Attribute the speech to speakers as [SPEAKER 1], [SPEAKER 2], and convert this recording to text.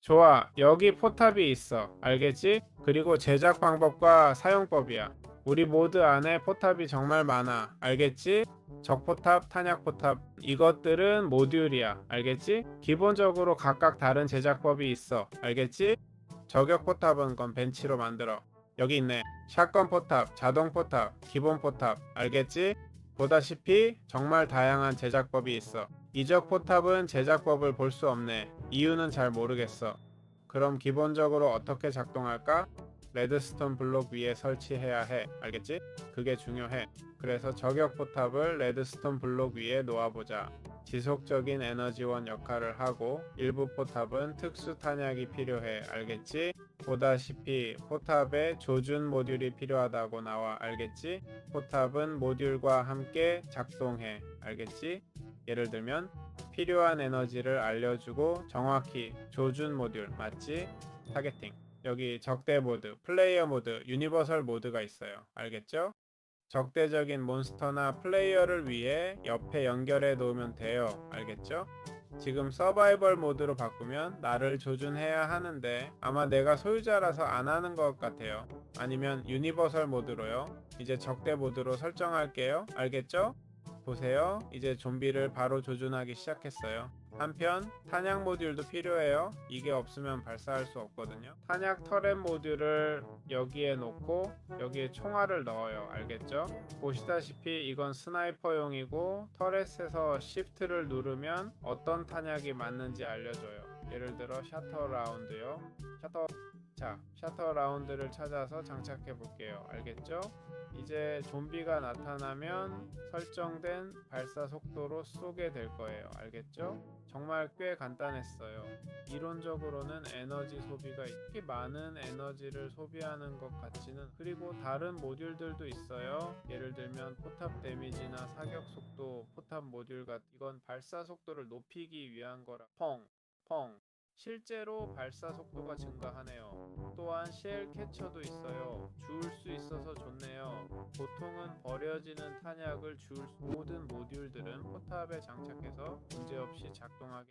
[SPEAKER 1] 좋아. 여기 포탑이 있어. 알겠지? 그리고 제작 방법과 사용법이야. 우리 모드 안에 포탑이 정말 많아. 알겠지? 적포탑, 탄약포탑. 이것들은 모듈이야. 알겠지? 기본적으로 각각 다른 제작법이 있어. 알겠지? 저격포탑은 건 벤치로 만들어. 여기 있네. 샷건 포탑, 자동 포탑, 기본 포탑. 알겠지? 보다시피 정말 다양한 제작법이 있어. 이적 포탑은 제작법을 볼 수 없네. 이유는 잘 모르겠어. 그럼 기본적으로 어떻게 작동할까? 레드스톤 블록 위에 설치해야 해. 알겠지? 그게 중요해. 그래서 저격 포탑을 레드스톤 블록 위에 놓아보자. 지속적인 에너지원 역할을 하고 일부 포탑은 특수 탄약이 필요해. 알겠지? 보다시피 포탑에 조준 모듈이 필요하다고 나와. 알겠지? 포탑은 모듈과 함께 작동해. 알겠지? 예를 들면 필요한 에너지를 알려주고 정확히 조준 모듈 맞지? 타겟팅 여기 적대 모드, 플레이어 모드, 유니버설 모드가 있어요. 알겠죠? 적대적인 몬스터나 플레이어를 위해 옆에 연결해 놓으면 돼요. 알겠죠? 지금 서바이벌 모드로 바꾸면 나를 조준해야 하는데 아마 내가 소유자라서 안 하는 것 같아요. 아니면 유니버설 모드로요. 이제 적대 모드로 설정할게요. 알겠죠? 보세요. 이제 좀비를 바로 조준하기 시작했어요. 한편 탄약 모듈도 필요해요. 이게 없으면 발사할 수 없거든요. 탄약 터렛 모듈을 여기에 놓고 여기에 총알을 넣어요. 알겠죠? 보시다시피 이건 스나이퍼용이고 터렛에서 시프트를 누르면 어떤 탄약이 맞는지 알려줘요. 예를 들어 샤터 라운드요. 샤터 자, 샤터 라운드를 찾아서 장착해 볼게요. 알겠죠? 이제 좀비가 나타나면 설정된 발사 속도로 쏘게 될 거예요. 알겠죠? 정말 꽤 간단했어요. 이론적으로는 에너지 소비가 이렇게 많은 에너지를 소비하는 것 같지는 그리고 다른 모듈들도 있어요. 예를 들면 포탑 데미지나 사격 속도, 포탑 모듈 같 이건 발사 속도를 높이기 위한 거라. 펑, 펑. 실제로 발사 속도가 증가하네요. 또한 쉘 캐처도 있어요. 주울 수 있어서 좋네요. 보통은 버려지는 탄약을 주울 수 모든 모듈들은 포탑에 장착해서 문제없이 작동하게